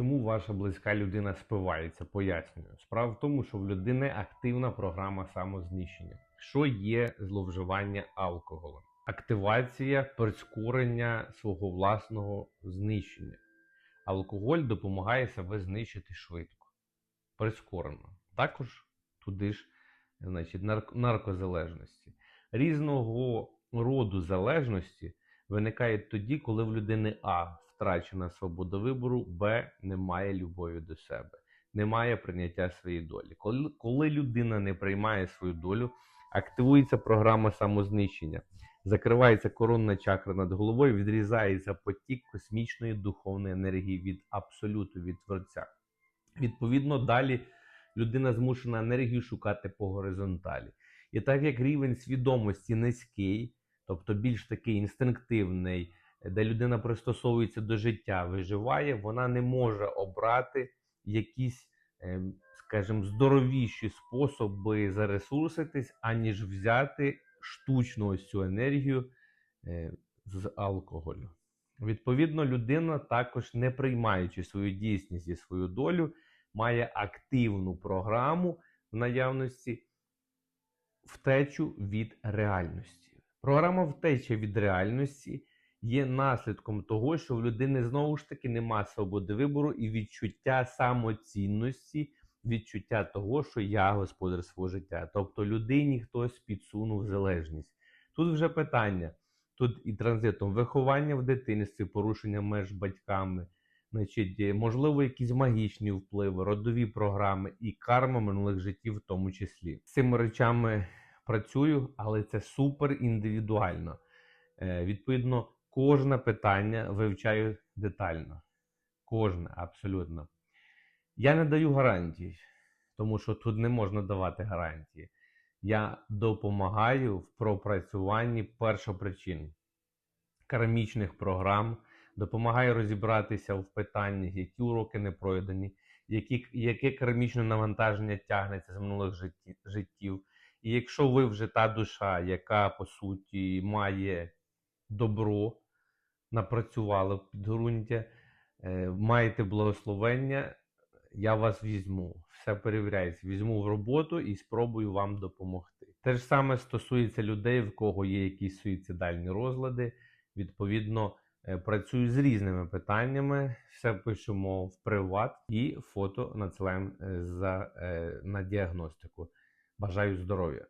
Чому ваша близька людина спивається? Пояснюю. Справа в тому, що в людини активна програма самознищення. Що є зловживання алкоголем? Активація прискорення свого власного знищення. Алкоголь допомагає себе знищити швидко, прискорено. Також туди ж, значить, наркозалежності. Різного роду залежності виникають тоді, коли в людини А втрачена свобода вибору, Б немає любові до себе, немає прийняття своєї долі. Коли, коли людина не приймає свою долю, активується програма самознищення, закривається коронна чакра над головою, відрізається потік космічної духовної енергії від абсолюту, від творця. Відповідно, далі людина змушена енергію шукати по горизонталі. І так як рівень свідомості низький, тобто більш такий інстинктивний, де людина пристосовується до життя, виживає, вона не може обрати якісь, ем, скажімо, здоровіші способи заресурситись, аніж взяти штучну ось цю енергію е, з алкоголю. Відповідно, людина також, не приймаючи свою дійсність і свою долю, має активну програму в наявності втечу від реальності. Програма втеча від реальності є наслідком того, що в людини знову ж таки нема свободи вибору і відчуття самоцінності, відчуття того, що я господар свого життя. Тобто людині хтось підсунув залежність. Тут вже питання. Тут і транзитом виховання в дитинстві, порушення меж батьками, значить, е, можливо, якісь магічні впливи, родові програми і карма минулих життів, в тому числі. З цими речами працюю, але це супер індивідуально. Е, відповідно, кожне питання вивчаю детально. Кожне, абсолютно. Я не даю гарантій, тому що тут не можна давати гарантії. Я допомагаю в пропрацюванні першопричин кармічних програм, допомагаю розібратися в питаннях, які уроки не пройдені, які, яке кармічне навантаження тягнеться з минулих житті- життів. І якщо ви вже та душа, яка по суті має добро, напрацювала в підґрунтя, е, маєте благословення, я вас візьму. Все перевіряється. Візьму в роботу і спробую вам допомогти. Те ж саме стосується людей, в кого є якісь суїцидальні розлади. Відповідно, е, працюю з різними питаннями. Все пишемо в приват і фото надсилаємо е, за, на діагностику. Бажаю здоров'я!